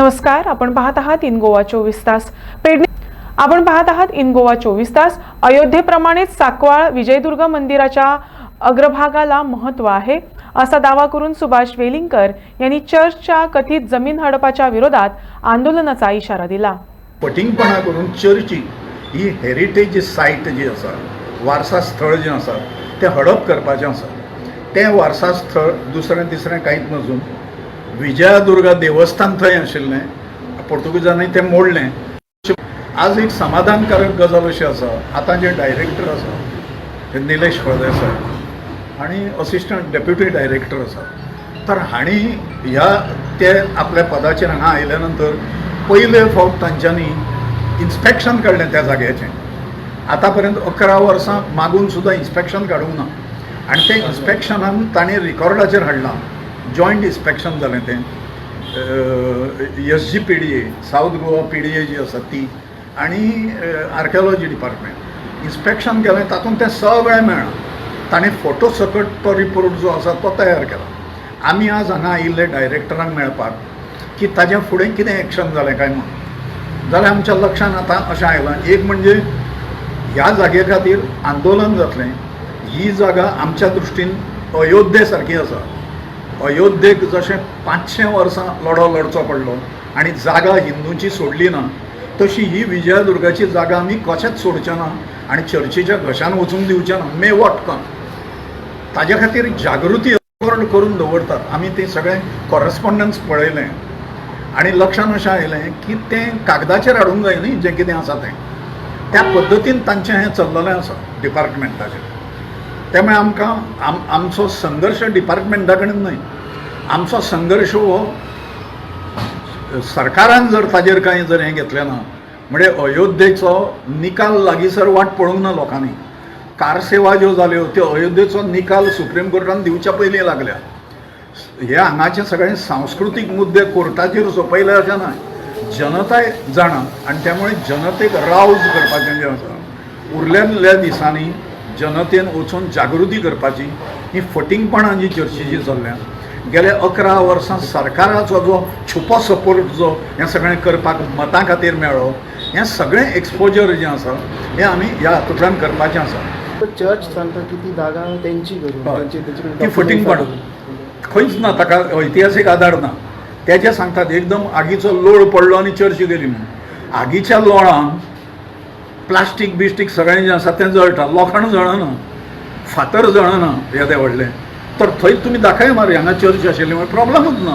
नमस्कार आपण पाहत आहात इन गोवा चोवीस तास. पेडणे आपण पाहत आहात इन गोवा चोवीस तास. अयोध्येप्रमाणेच साकवाळ विजयदुर्ग मंदिराच्या अग्रभागाला महत्त्व आहे. असा दावा करून सुभाष वेलिंगकर यांनी चर्चच्या कथित जमीन हडपाच्या विरोधात आंदोलनाचा इशारा दिला. फटिंगपणा करून चर्ची ही हेरिटेज सायट जी आसा वारसा स्थळ जे आसा ते हडप करपाचें आसा तें वारसा स्थळ दुसऱ्या तिसऱ्या कांयच नसून विजयादुर्गा देवस्थान थंय आशिल्लें पोर्तुगीजांनी तें मोडलें. आज एक समाधानकारक गजाल अशी आसा आतां जे डायरेक्टर आसा ते निलेश फळदेसाय आणि असिस्टंट डेप्युटी डायरेक्टर आसा तर हांणी ह्या ते आपल्या पदाचेर हांगा आयल्या नंतर पयले फावट तांच्यांनी इन्स्पेक्शन काडलें त्या जाग्याचें आतां पर्यंत अकरा वर्सां मागून सुद्दां इन्स्पेक्शन काडूंक ना. आनी ते इन्स्पेक्शनान ताणें रिकॉर्डाचेर हाडलां जॉयंट इन्स्पेक्शन जालें तें. S G P D A south Goa P D A जी आसा ती आनी आर्कियोलॉजी डिपार्टमेंट इन्स्पेक्शन केलें तातूंत तें सगळें मेळ्ळां ताणें फोटो सकट तो रिपोर्ट जो आसा तो तयार केला. आमी आज हांगा आयिल्ले डायरेक्टरांक मेळपाक की ताजें फुडें कितें एक्शन जालें काय म्हणून जाल्यार आमच्या लक्षांत आतां अशें आयलां. एक म्हणजे ह्या जागे खातीर आंदोलन जातलें. ही जागा आमच्या दृश्टीन अयोध्ये सारकी आसा अयोध्येक जशें पांचशें वर्सां लढो लढचो पडलो आनी जागा हिंदूंची सोडली ना तशी ही विजयादुर्गाची जागा आमी कशेंच सोडचें ना? आनी चर्चीच्या घशान वचूंक दिवचें ना? मे वॉट कम ताज्या खातीर जागृती अवर्ण करून दवरतात. आमी तें सगळें कॉरस्पॉन्डन्स पळयलें. आनी लक्षांत अशें आयलें की तें कागदाचेर हाडूंक जाय न्ही जें कितें आसा तें. त्या पद्दतीन तांचें हें चल्ललें आसा डिपार्टमेंटाचें त्यामुळे आमकां आम आमचो संघर्श डिपार्टमेंटा कडेन न्हय. आमचो संघर्श हो सरकारान जर ताजेर कांय जर हें घेतलें ना म्हणजे अयोध्येचो निकाल लागींसर वाट पळोवंक ना लोकांनी. कारसेवा ज्यो जाल्यो त्यो अयोध्येचो निकाल सुप्रीम कोर्टान दिवच्या पयलीं लागल्या. हे हांगाचे सगळे सांस्कृतीक मुद्दे कोर्टाचेर सोपयले अशें ना. जनताय जाणा आनी त्यामुळे जनतेक रावज करपाचें जें आसा उरलेल्या दिसांनी जनतेन वचून जागृती करपाची ही फटिंगपणां जी चर्चेची चल्ल्या. गेल्या अकरा वर्सां सरकाराचो जो छुपो सपोर्ट जो हें सगळें करपाक मतां खातीर मेळ्ळो हें सगळें एक्सपोजर जें आसा हें आमी ह्या हातूंतल्यान करपाचें आसा. चर्च सांगता की ती जागा त्याची ती फटिंगपण खंयच ना ताका ऐतिहासीक आधार ना. तेजे सांगतात एकदम आगीचो लोळ पडलो आनी चर्च गेली म्हणून. आगीच्या लोळान प्लास्टीक बिस्टीक सगळें जें आसा तें जळटा लोखण जळना फातर जळना येदें व्हडलें तर थंय तुमी दाखय मरे हांगा चर्च आशिल्ली म्हळ्यार प्रोब्लमूच ना